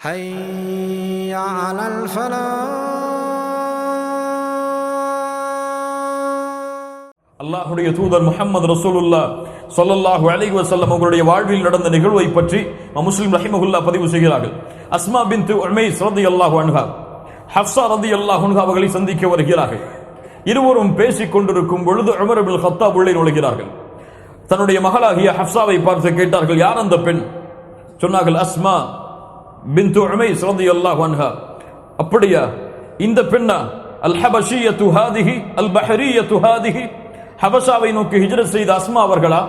حي على الفلاح அல்லாஹுடைய தூதர் முஹம்மது ரசூலுல்லா ஸல்லல்லாஹு அலைஹி வஸல்லம் அவர்களுடைய வாழ்வில் நடந்த நிகழ்வை பற்றி முஸ்லிம் ரஹிமஹுல்லா பதிவு செய்கிறார்கள் அஸ்மா பின்த் உமைஸ் ரலியல்லாஹு அன்ஹா ஹஃப்ஸா ரலியல்லாஹு அன்ஹா அவர்களை சந்திக்க வருகிறார்கள் இருவரும் பேசிக் கொண்டிருக்கும் பொழுது உமர் இப்னு கத்தாப் உள்ளே நுழைகிறார்கள் தன்னுடைய மகளாகிய ஹஃப்ஸாவை பார்த்து கேட்டார்கள் யார் அந்த பெண் சொன்னார்கள் அஸ்மா பின்து உமைஸ் ரலியல்லாஹு அன்ஹா. அப்படியா? இந்த பெண்ணா அல் ஹபஷிய துஹாதிஹி அல் பஹரிய துஹாதிஹி ஹபஷாவை நோக்கி ஹிஜ்ரத் செய்த அஸ்மா அவர்களா?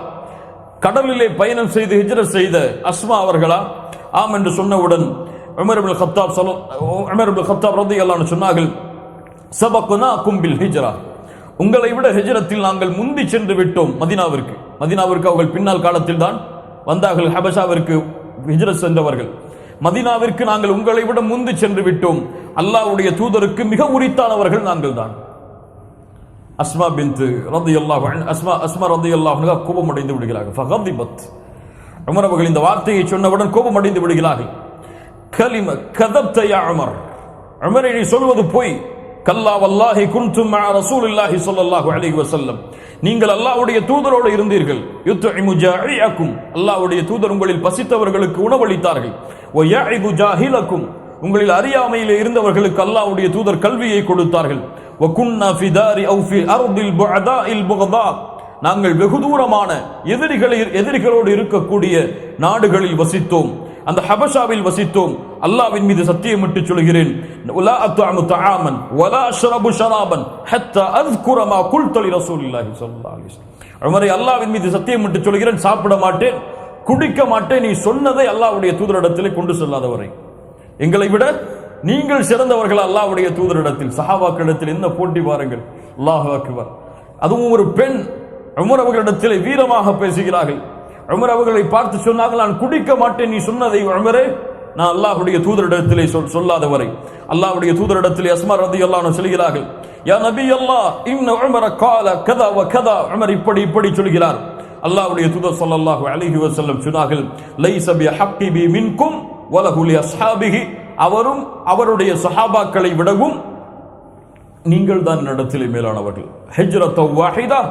கடலிலே பயணம் செய்து ஹிஜ்ரத் செய்த அஸ்மா அவர்களா? ஆம் என்று சொன்னவுடன் உமர் இப்னு கத்தாப் சொல்ல உமர் இப்னு கத்தாப் ரலியல்லாஹு அன்ஹு சொன்னார்கள் சபக்குனா கும்பில் ஹிஜ்ரா. உங்களை விட ஹிஜ்ரத்தில் நாங்கள் முந்தி சென்று விட்டோம் மதினாவிற்கு. மதினாவிற்கு அவர்கள் பின்னால் காலத்தில் தான் வந்தார்கள். ஹபஷாவிற்கு ஹிஜ்ரத் சென்றவர்கள். மதினாவிற்கு நாங்கள் உங்களை விட முந்து சென்று விட்டோம். அல்லாஹ்வுடைய தூதருக்கு மிக உரித்தானவர்கள் நாங்கள் தான் அஸ்மா பிந்து ரதியல்லாஹு அல்லாஹ் அஸ்மா அஸ்மா ரதியல்லாஹு அன்ஹா கோபம் அடைந்து விடுகிறார்கள். ஃபகதிபத் உமர் அவர்கள் இந்த வார்த்தையை சொன்னவுடன் கோபம் அடைந்து விடுகிறார்கள். கலிம கதப்த யா அமர் சொல்வது போய். கல்லா வல்லாஹி குன்தும் மஅ ரசூலில்லாஹி ஸல்லல்லாஹு அலைஹி வஸல்லம். நீங்கள் அல்லாஹ்வுடைய தூதரோடு இருந்தீர்கள். யுத்இமு ஜாஇயக்கும் அல்லாஹ்வுடைய தூதர் உங்களில் பசித்தவர்களுக்கு உணவளித்தார்கள். வ யஇபு ஜாஹிலக்கும் உங்களில் அறியாமையிலே இருந்தவர்களுக்கு அல்லாஹ்வுடைய தூதர் கல்வியை கொடுத்தார்கள். வ குன்னா ஃபி தாரி அவு ஃபி அர்தில் புஅதாஇல் புகதா. நாங்கள் வெகு தூரமான எதிரிகளை எதிரிகளோடு இருக்கக்கூடிய நாடுகளில் வசித்தோம். அந்த ஹபஷாவில் வசித்தோம். அல்லாவின் மீது சத்தியம் விட்டு சொல்கிறேன். உலா அத்தாமு தஆமன் வலா அஷ்ரபு ஷராபன் ஹத்தா அذ்குர மா குல்த லி ரசூலில்லாஹி ஸல்லல்லாஹு அலைஹி வஸல்லம். உமரை அல்லாவின் மீது சத்தியமிட்டு சொல்கிறேன் சாப்பிட மாட்டேன் குடிக்க மாட்டேன் நீ சொன்னதை அல்லாஹ்வுடைய தூதரிடத்திலே கொண்டு செல்லாதவரை. எங்களை விட நீங்கள் சிறந்தவர்கள் அல்லாவுடைய தூதரிடத்தில். சஹாபாக்களிடத்தில் என்ன போட்டி பாருங்கள். அல்லாஹ் அக்பர். அதுவும் ஒரு பெண் உமர் அவர்களிடத்தில் வீரமாக பேசுகிறார்கள். உமர் அவர்களை பார்த்து சொன்னார்கள் நான் குடிக்க மாட்டேன் நீ சொன்னதை உமரே. நான் அல்லாஹுடைய தூதரிடத்திலே சொல் சொல்லாதவரை. அல்லாஹுடைய தூதரிடத்திலே அஸ்மார் ரதி அன்ஹு சொல்கிறார்கள் யா நபி அல்லாஹ் இன்ன உமர கால கதா வ கதா. உமர் இப்படி இப்படி சொல்கிறார். அல்லாஹ்வுடைய தூதர் ஸல்லல்லாஹு அலைஹி வஸல்லம் சொன்னார்கள் லைஸ பி ஹக்கி பி மின்கும் வலஹு லி அஸ்ஹாபிஹி. அவரும் அவருடைய சஹாபாக்களை விடவும் நீங்கள் தான் நடத்திலே மேலானவர்கள். ஹிஜ்ரத் வாஹிதா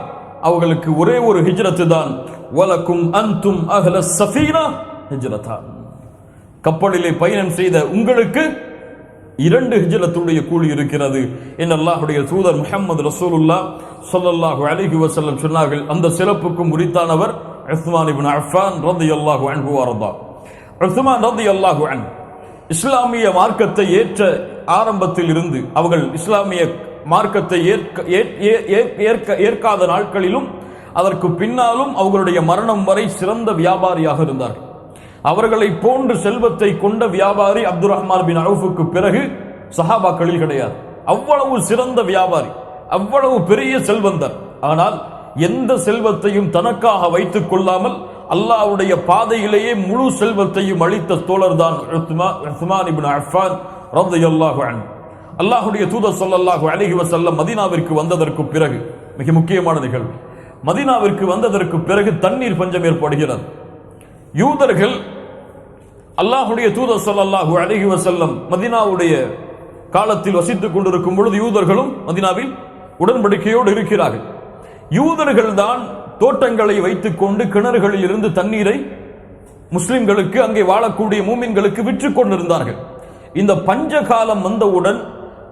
அவர்களுக்கு ஒரே ஒரு ஹிஜ்ரத்து தான் வலக்கும் அந்தும் அகல சஃபீனா ஹிஜ்ரதா கப்பலிலே பயணம் செய்த உங்களுக்கு இரண்டு ஹிஜ்ரத்துடைய கூலி இருக்கிறது. என் அல்லாஹுடைய தூதர் முஹம்மது ரசூலுல்லா சொல்லல்லாஹு அலிஹி வசல்லம் சொன்னார்கள் அந்த சிறப்புக்கும் உரித்தானவர் உஸ்மான் இபின் அஃபான் ரலியல்லாஹு அன்பு வாரதா உஸ்மான் ரலியல்லாஹு அன் இஸ்லாமிய மார்க்கத்தை ஏற்ற ஆரம்பத்தில் இருந்து அவர்கள் இஸ்லாமிய மார்க்கத்தை ஏற்க ஏற்- ஏ- ஏற்க ஏற்காத நாட்களிலும் அதற்கு பின்னாலும் அவர்களுடைய மரணம் வரை சிறந்த வியாபாரியாக இருந்தார். அவர்களை போன்று செல்வத்தை கொண்ட வியாபாரி அப்துல் ரஹ்மான் பின் அவுஃபுக்கு பிறகு சஹாபாக்களில் கிடையாது. அவ்வளவு சிறந்த வியாபாரி அவ்வளவு பெரிய செல்வந்தர். ஆனால் எந்த செல்வத்தையும் தனக்காக வைத்துக் கொள்ளாமல் அல்லாவுடைய பாதையிலேயே முழு செல்வத்தையும் அளித்த தோழர் தான் உஸ்மான் இப்னு அஃபான் ரலியல்லாஹு அன் அல்லாஹுடைய தூதர் சொல்லல்லாஹு அலைஹி வசல்லம் மதினாவிற்கு வந்ததற்கு பிறகு மிக முக்கியமான நிகழ்வு. மதினாவிற்கு வந்ததற்கு பிறகு தண்ணீர் பஞ்சம் ஏற்படுகிறது. யூதர்கள் அல்லாஹுடைய தூதர் சொல்லல்லாஹு அலைஹி வசல்லம் மதீனாவுடைய காலத்தில் வசித்துக் கொண்டிருக்கும் பொழுது யூதர்களும் மதீனாவில் உடன்படிக்கையோடு இருக்கிறார்கள். யூதர்கள் தான் தோட்டங்களை வைத்துக் கொண்டு கிணறுகளில் இருந்து தண்ணீரை முஸ்லிம்களுக்கு அங்கே வாழக்கூடிய மூமின்களுக்கு விற்றுக் கொண்டிருந்தார்கள். இந்த பஞ்ச காலம் வந்தவுடன்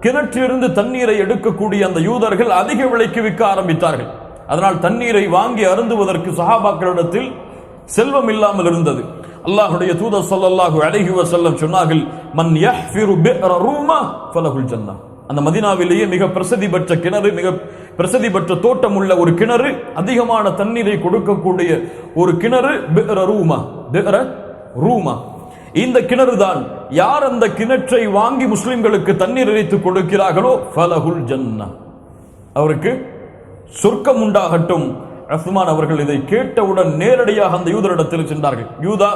கிணற்றிலிருந்து தண்ணீரை எடுக்கக்கூடிய அந்த யூதர்கள் அதிக விலைக்கு விற்க ஆரம்பித்தார்கள். அதனால் தண்ணீரை வாங்கி அருந்துவதற்கு சஹாபாக்களிடத்தில் செல்வம் இல்லாமல் இருந்தது. அல்லாஹுடைய தூதர் சொல்லல்லாஹு அலைஹி செல்லம் சொன்னார்கள் மன் யஹ்ஃபிரு பி'r ரூமா ஃபலஹுல் ஜன்னah அந்த மதினாவிலேயே மிக பிரசித்தி பெற்ற கிணறு மிக பிரசித்தி பெற்ற தோட்டம் உள்ள ஒரு கிணறு அதிகமான தண்ணீரை கொடுக்கக்கூடிய ஒரு கிணறு ரூமா பி'r ரூமா. இந்த கிணறு தான் யார் அந்த கிணற்றை வாங்கி முஸ்லிம்களுக்கு தண்ணீர் இறைத்து கொடுக்கிறார்களோ? ஃபலஹுல் ஜன்னா. அவருக்கு சொர்க்கம் உண்டாகட்டும். ரஹ்மான் அவர்கள் இதை கேட்டவுடன் நேரடியாக அந்த யூதரிடத்தில் சென்றார்கள். யூதா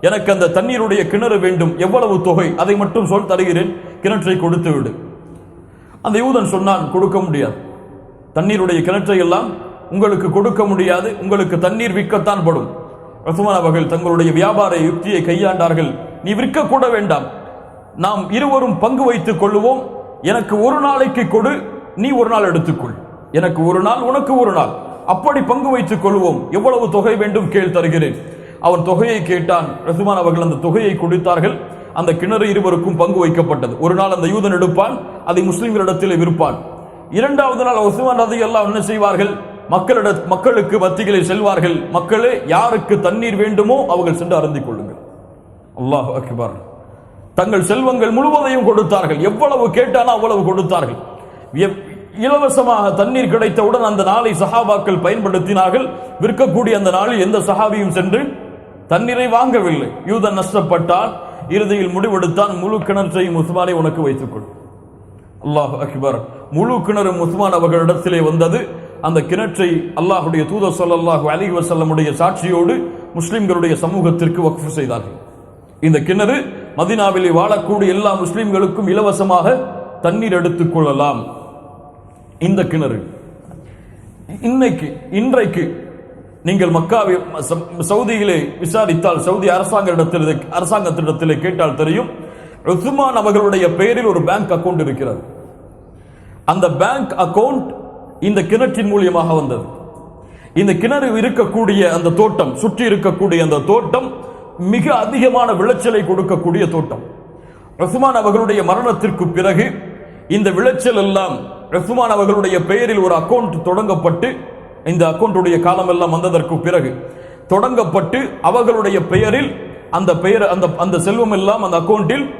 எனக்கு அந்த தண்ணீருடைய கிணறு வேண்டும். எவ்வளவு தொகை? அதை மட்டும் சொல் தருகிறேன். கிணற்றை கொடுத்து விடு. அந்த யூதன் சொன்னான் கொடுக்க முடியாது. தண்ணீருடைய கிணற்றை எல்லாம் உங்களுக்கு கொடுக்க முடியாது. உங்களுக்கு தண்ணீர் விற்கத்தான் படும். ரஹ்மான் அவர்கள் தங்களுடைய வியாபார யுக்தியை கையாண்டார்கள். நீ விற்க கூட வேண்டாம். நாம் இருவரும் பங்கு வைத்துக் கொள்ளுவோம். எனக்கு ஒரு நாளைக்கு கொடு நீ ஒரு நாள் எடுத்துக்கொள். எனக்கு ஒரு நாள் உனக்கு ஒரு நாள். அப்படி பங்கு வைத்துக் கொள்வோம். எவ்வளவு தொகை வேண்டும் கேள் தருகிறேன். அவன் தொகையை கேட்டான். ரசுமான் அவர்கள் அந்த தொகையை கொடுத்தார்கள். அந்த கிணறு இருவருக்கும் பங்கு வைக்கப்பட்டது. ஒரு நாள் அந்த யூதன் எடுப்பான் அதை முஸ்லிம்களிடத்தில் விற்பான். இரண்டாவது நாள் உஸ்மான் ரதி எல்லாம் என்ன செய்வார்கள். மக்களிட மக்களுக்கு வத்திகளை செல்வார்கள். மக்களே யாருக்கு தண்ணீர் வேண்டுமோ அவர்கள் சென்று அருந்திக் கொள்ளுங்கள். அல்லாஹ் அக்பர். தங்கள் செல்வங்கள் முழுவதையும் கொடுத்தார்கள். எவ்வளவு கேட்டாலும் அவ்வளவு கொடுத்தார்கள். இலவசமாக தண்ணீர் கிடைத்தவுடன் அந்த நாளை சஹாபாக்கள் பயன்படுத்தினார்கள். விற்கக்கூடிய அந்த நாளில் எந்த சஹாபியும் சென்று தண்ணீரை வாங்கவில்லை. யூதன் நஷ்டப்பட்டால் இறுதியில் முடிவெடுத்தான். முழு கிணற்றையும் உஸ்மானை உனக்கு வைத்துக்கொள் அல்லாஹ் அக்பர். முழு கிணறு உஸ்மான் அவர்களிடத்திலே வந்தது. அந்த கிணற்றை அல்லாஹுடைய தூதர் சொல்லாஹு அலைஹி வசல்லமுடைய சாட்சியோடு முஸ்லிம்களுடைய சமூகத்திற்கு வக்ஃபு செய்தார்கள். இந்த கிணறு மதினாவிலே வாழக்கூடிய எல்லா முஸ்லிம்களுக்கும் இலவசமாக தண்ணீர் எடுத்துக் கொள்ளலாம். இந்த கிணறு. இன்னைக்கு இன்றைக்கு நீங்கள் மக்காவை சவுதியிலே விசாரித்தால் சவுதி அரசாங்கத்திடத்தில் அரசாங்கத்திடத்திலே கேட்டால் தெரியும் ருசுமான் அவர்களுடைய பெயரில் ஒரு பேங்க் அக்கௌண்ட் இருக்கிறது. அந்த பேங்க் அக்கவுண்ட் இந்த கிணற்றின் மூலியமாக வந்தது. இந்த கிணறு இருக்கக்கூடிய அந்த தோட்டம் சுற்றி இருக்கக்கூடிய அந்த தோட்டம் மிக அதிகமான விளைச்சலை கொடுக்கக்கூடிய தோட்டம். ரசுமான் அவர்களுடைய மரணத்திற்கு பிறகு இந்த விளைச்சல் எல்லாம் ரசுமான் அவர்களுடைய பெயரில் ஒரு அக்கௌண்ட் தொடங்கப்பட்டு இந்த அக்கௌண்ட்டுடைய காலம் எல்லாம் வந்ததற்கு பிறகு தொடங்கப்பட்டு அவர்களுடைய பெயரில் அந்த பெயர் அந்த அந்த செல்வம் எல்லாம் அந்த அக்கவுண்டில்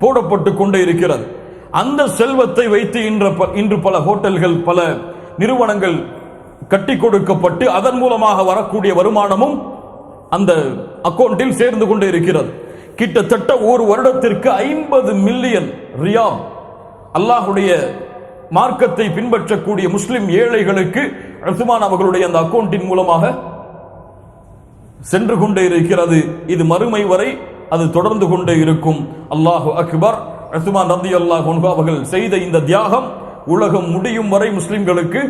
போடப்பட்டு கொண்டே இருக்கிறது. அந்த செல்வத்தை வைத்து இன்று ப- இன்று பல ஹோட்டல்கள் பல நிறுவனங்கள் கட்டி கொடுக்கப்பட்டு அதன் மூலமாக வரக்கூடிய வருமானமும் அந்த அக்கவுண்டில் சேர்ந்து கொண்டே இருக்கிறது. கிட்டத்தட்ட ஒரு வருடத்திற்கு ஐம்பது மில்லியன் ரியால் அல்லாஹுடைய மார்க்கத்தை பின்பற்றக்கூடிய முஸ்லிம் ஏழைகளுக்கு ரசுமான் அவர்களுடைய அந்த அக்கௌண்டின் மூலமாக சென்று கொண்டே இருக்கிறது. இது மறுமை வரை அது தொடர்ந்து கொண்டே இருக்கும். அல்லாஹு அக்பர். ரசுமான் ரந்தி அல்லாஹ் அவர்கள் செய்த இந்த தியாகம் உலகம் முடியும் வரை முஸ்லிம்களுக்கு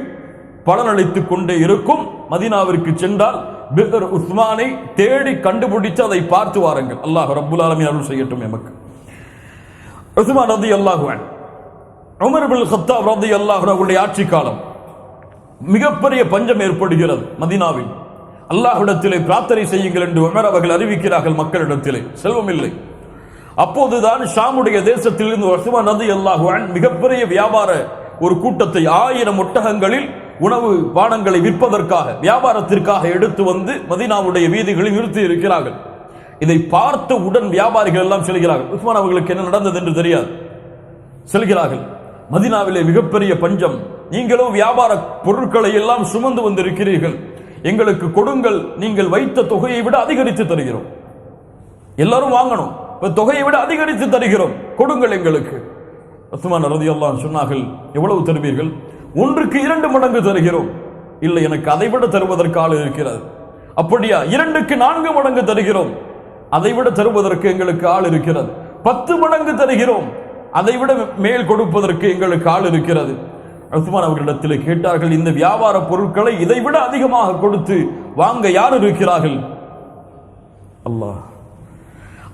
பலனளித்துக் கொண்டே இருக்கும். மதீனாவிற்கு சென்றால் பிஹர் உஸ்மானை தேடி கண்டுபிடித்து அதை பார்த்து வாருங்கள். அல்லாஹ் ரப்புல் ஆலமின் அருள் செய்யட்டும் எமக்கு. உஸ்மான் ரதி அல்லாஹுவன் உமர் பில் ஹத்தாப் ரதி அல்லாஹ் அவருடைய ஆட்சி காலம் மிகப்பெரிய பஞ்சம் ஏற்படுகிறது மதினாவில். அல்லாஹ்விடத்திலே பிரார்த்தனை செய்யுங்கள் என்று உமர் அவர்கள் அறிவிக்கிறார்கள் மக்களிடத்திலே. செல்வம் இல்லை அப்போதுதான் ஷாமுடைய தேசத்திலிருந்து உஸ்மான் ரதி அல்லாஹுவான் மிகப்பெரிய வியாபார ஒரு கூட்டத்தை ஆயிரம் ஒட்டகங்களில் உணவு பானங்களை விற்பதற்காக வியாபாரத்திற்காக எடுத்து வந்து மதினாவுடைய வீதிகளில் நிறுத்தி இருக்கிறார்கள். இதை பார்த்த உடன் வியாபாரிகள் எல்லாம் செல்கிறார்கள் உஸ்மான் அவர்களுக்கு என்ன நடந்தது என்று தெரியாது. செல்கிறார்கள் மதினாவிலே மிகப்பெரிய பஞ்சம். நீங்களும் வியாபார பொருட்களை எல்லாம் சுமந்து வந்திருக்கிறீர்கள். எங்களுக்கு கொடுங்கள் நீங்கள் வைத்த தொகையை விட அதிகரித்து தருகிறோம். எல்லாரும் வாங்கணும் தொகையை விட அதிகரித்து தருகிறோம். கொடுங்கள் எங்களுக்கு. உஸ்மான் ரதியல்லாஹு சொன்னார்கள் எவ்வளவு தருவீர்கள்? ஒன்றுக்கு இரண்டு மடங்கு தருகிறோம். இல்லை எனக்கு அதை விட தருவதற்கு ஆள் இருக்கிறது அப்படியா? இரண்டுக்கு நான்கு மடங்கு தருகிறோம். அதை விட தருவதற்கு எங்களுக்கு ஆள் இருக்கிறது பத்து மடங்கு தருகிறோம். அதை விட மேல் கொடுப்பதற்கு எங்களுக்கு ஆள் இருக்கிறது உஸ்மான் அவர்களிடத்தில் கேட்டார்கள் இந்த வியாபார பொருட்களை இதை விட அதிகமாக கொடுத்து வாங்க யார் இருக்கிறார்கள்? அல்லாஹ்.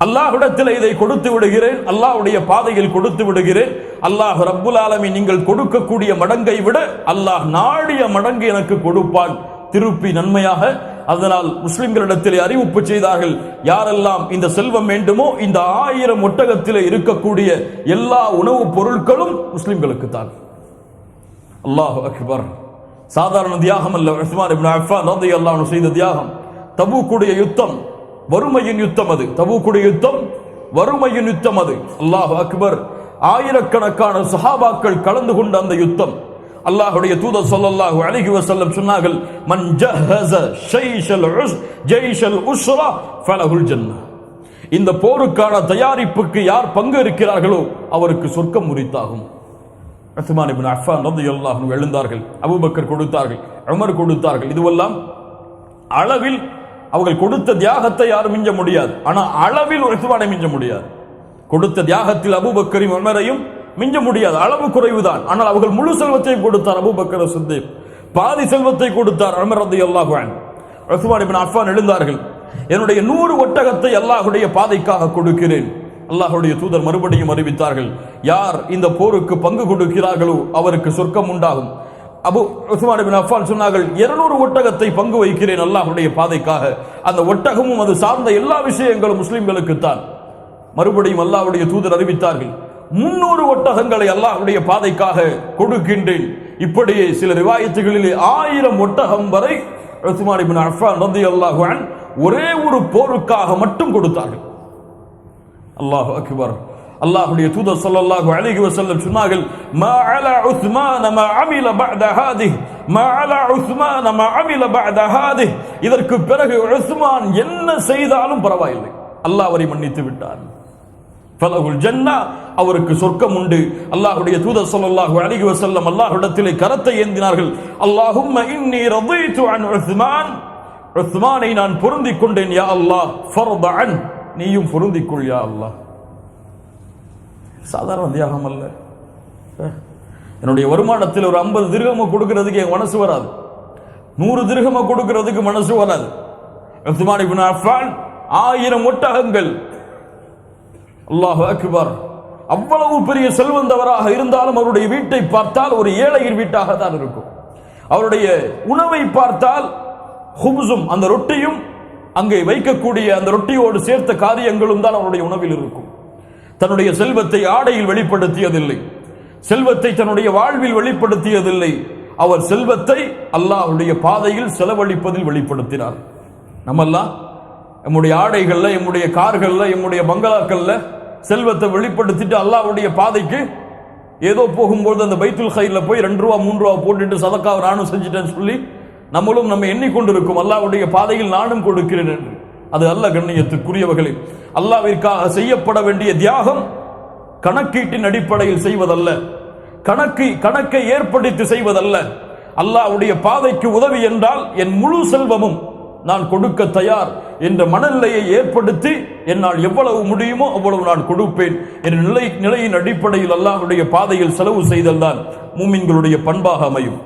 அல்லாஹ்விடத்தில் இதை கொடுத்து விடுகிறேன். அல்லாஹ்வுடைய பாதையில் கொடுத்து விடுகிறேன். அல்லாஹ் ரப்புல் ஆலமி நீங்கள் கொடுக்கக்கூடிய மடங்கை விட அல்லாஹ் நாடிய மடங்கு எனக்கு கொடுப்பான். திருப்பி நன்மையாக. அதனால் முஸ்லிம்களிடத்தில் அறிவிப்பு செய்தார்கள் யாரெல்லாம் இந்த செல்வம் வேண்டுமோ இந்த ஆயிரம் ஒட்டகத்தில் இருக்கக்கூடிய எல்லா உணவுப் பொருட்களும் முஸ்லிம்களுக்கு தான். அல்லாஹ் அக்பர். சாதாரண தியாகம் அல்ல. உஸ்மான் இப்னு அஃபான் செய்த தியாகம். தபூக்குடைய யுத்தம் வறுமையின் யுத்தம் அது. தபூக்குடைய யுத்தம் வறுமையின் யுத்தம் அது. அல்லாஹ் அக்பர். ஆயிரக்கணக்கான சஹாபாக்கள் கலந்து கொண்ட அந்த யுத்தம். அல்லாஹுடைய தூதர் சொல்லல்லாஹு அலைஹி வசல்லம் சொன்னார்கள் மன் ஜஹஸ ஷைஷல் உஸ் ஜைஷல் உஸ்ரா ஃபலஹுல் இந்த போருக்கான தயாரிப்புக்கு யார் பங்கு இருக்கிறார்களோ அவருக்கு சொர்க்கம் உரித்தாகும் உஸ்மான் இப்னு அஃபான் ரலியல்லாஹு எழுந்தார்கள் அபுபக்கர் கொடுத்தார்கள் அமர் கொடுத்தார்கள். இதுவெல்லாம் அளவில் அவர்கள் கொடுத்த தியாகத்தை யாரும் மிஞ்ச முடியாது. ஆனால் அளவில் ஒரு மிஞ்ச முடியாது. கொடுத்த தியாகத்தில் அபுபக்கரின் உமரையும் மிஞ்ச முடியாது அளவு குறைவுதான். ஆனால் அவர்கள் முழு செல்வத்தையும் கொடுத்தார் அபுபக்கர் சித்திக் பாதி செல்வத்தை கொடுத்தார் அமர் ரலியல்லாஹு அல்லாஹுவான் ரசுமான் இப்னு அஃபான் எழுந்தார்கள் என்னுடைய நூறு ஒட்டகத்தை அல்லாஹுடைய பாதைக்காக கொடுக்கிறேன். அல்லாஹுடைய தூதர் மறுபடியும் அறிவித்தார்கள் யார் இந்த போருக்கு பங்கு கொடுக்கிறார்களோ அவருக்கு சொர்க்கம் உண்டாகும். அபு உஸ்மான் பின் அஃபான் சொன்னார்கள் 200 ஒட்டகத்தை பங்கு வைக்கிறேன் அல்லாஹுடைய பாதைக்காக. அந்த ஒட்டகமும் அது சார்ந்த எல்லா விஷயங்களும் முஸ்லிம்களுக்குத்தான். மறுபடியும் அல்லாவுடைய தூதர் அறிவித்தார்கள் முன்னூறு ஒட்டகங்களை அல்லாஹுடைய பாதைக்காக கொடுக்கின்றேன். இப்படியே சில ரிவாயத்துகளிலே ஆயிரம் ஒட்டகம் வரை உஸ்மான் இப்னு அஃபான் ரலியல்லாஹு அல்லாஹுவான் ஒரே ஒரு போருக்காக மட்டும் கொடுத்தார்கள். அல்லாஹ் அக்பர். அல்லாஹுடைய தூதர் ஸல்லல்லாஹு அலைஹி வசல்லம் சொன்னார்கள் மா அலா உஸ்மான் மா அமில பஅத ஹாதிஹ் மா அலா உஸ்மான் மா அமில பஅத ஹாதிஹ். இதற்கு பிறகு உஸ்மான் என்ன செய்தாலும் பரவாயில்லை. அல்லாஹ் அவரை மன்னித்து விட்டார் பலகுல் ஜன்னா அவருக்கு சொர்க்கம் உண்டு. அல்லாஹுடைய தூதர் சொல்லல்லாஹு அழகி வசல்லம் அல்லாஹுடத்திலே கரத்தை ஏந்தினார்கள். அல்லாஹும் இன்னி ரதைத்து அன் உஸ்மான் உஸ்மானை நான் பொருந்திக் கொண்டேன் யா அல்லாஹ். ஃபர்தான் நீயும் பொருந்திக்கொள் யா அல்லாஹ். சாதாரண தியாகம் அல்ல. என்னுடைய வருமானத்தில் ஒரு ஐம்பது திருகம கொடுக்கறதுக்கு என் மனசு வராது. நூறு திருகம கொடுக்கறதுக்கு மனசு வராது. உஸ்மான் இப்னு அஃபான் ஆயிரம் ஒட்டகங்கள். அல்லாஹ் அக்பர். அவ்வளவு பெரிய செல்வந்தவராக இருந்தாலும் அவருடைய வீட்டை பார்த்தால் ஒரு ஏழையின் வீட்டாக தான் இருக்கும். அவருடைய உணவை பார்த்தால் ஹும்ஸும் அந்த ரொட்டியும் அங்கே வைக்கக்கூடிய அந்த ரொட்டியோடு சேர்த்த காரியங்களும் தான் அவருடைய உணவில் இருக்கும். தன்னுடைய செல்வத்தை ஆடையில் வெளிப்படுத்தியதில்லை. செல்வத்தை தன்னுடைய வாழ்வில் வெளிப்படுத்தியதில்லை. அவர் செல்வத்தை அல்லாஹுடைய பாதையில் செலவழிப்பதில் வெளிப்படுத்தினார். நம்மெல்லாம் நம்முடைய ஆடைகளில் நம்முடைய கார்களில் நம்முடைய பங்களாக்களில் செல்வத்தை வெளிப்படுத்திட்டு அல்லாவுடைய பாதைக்கு ஏதோ போகும்போது அந்த பைத்துல் ஹைர்ல போய் ரெண்டு ரூபா மூன்று ரூபா போட்டுட்டு சதக்காவை நானும் செஞ்சுட்டேன்னு சொல்லி நம்மளும் நம்ம எண்ணிக்கொண்டிருக்கும். அல்லாவுடைய பாதையில் நானும் கொடுக்கிறேன் என்று. அது அல்ல கண்ணியத்துக்குரியவர்களே. அல்லாவிற்காக செய்யப்பட வேண்டிய தியாகம் கணக்கீட்டின் அடிப்படையில் செய்வதல்ல. கணக்கு கணக்கை ஏற்படுத்தி செய்வதல்ல. அல்லாவுடைய பாதைக்கு உதவி என்றால் என் முழு செல்வமும் நான் கொடுக்க தயார் என்ற மனநிலையை ஏற்படுத்தி என்னால் எவ்வளவு முடியுமோ அவ்வளவு நான் கொடுப்பேன் என்ற நிலை நிலையின் அடிப்படையில் அல்லாஹுடைய பாதையில் செலவு செய்தல்தான் மூமின்களுடைய பண்பாக அமையும்.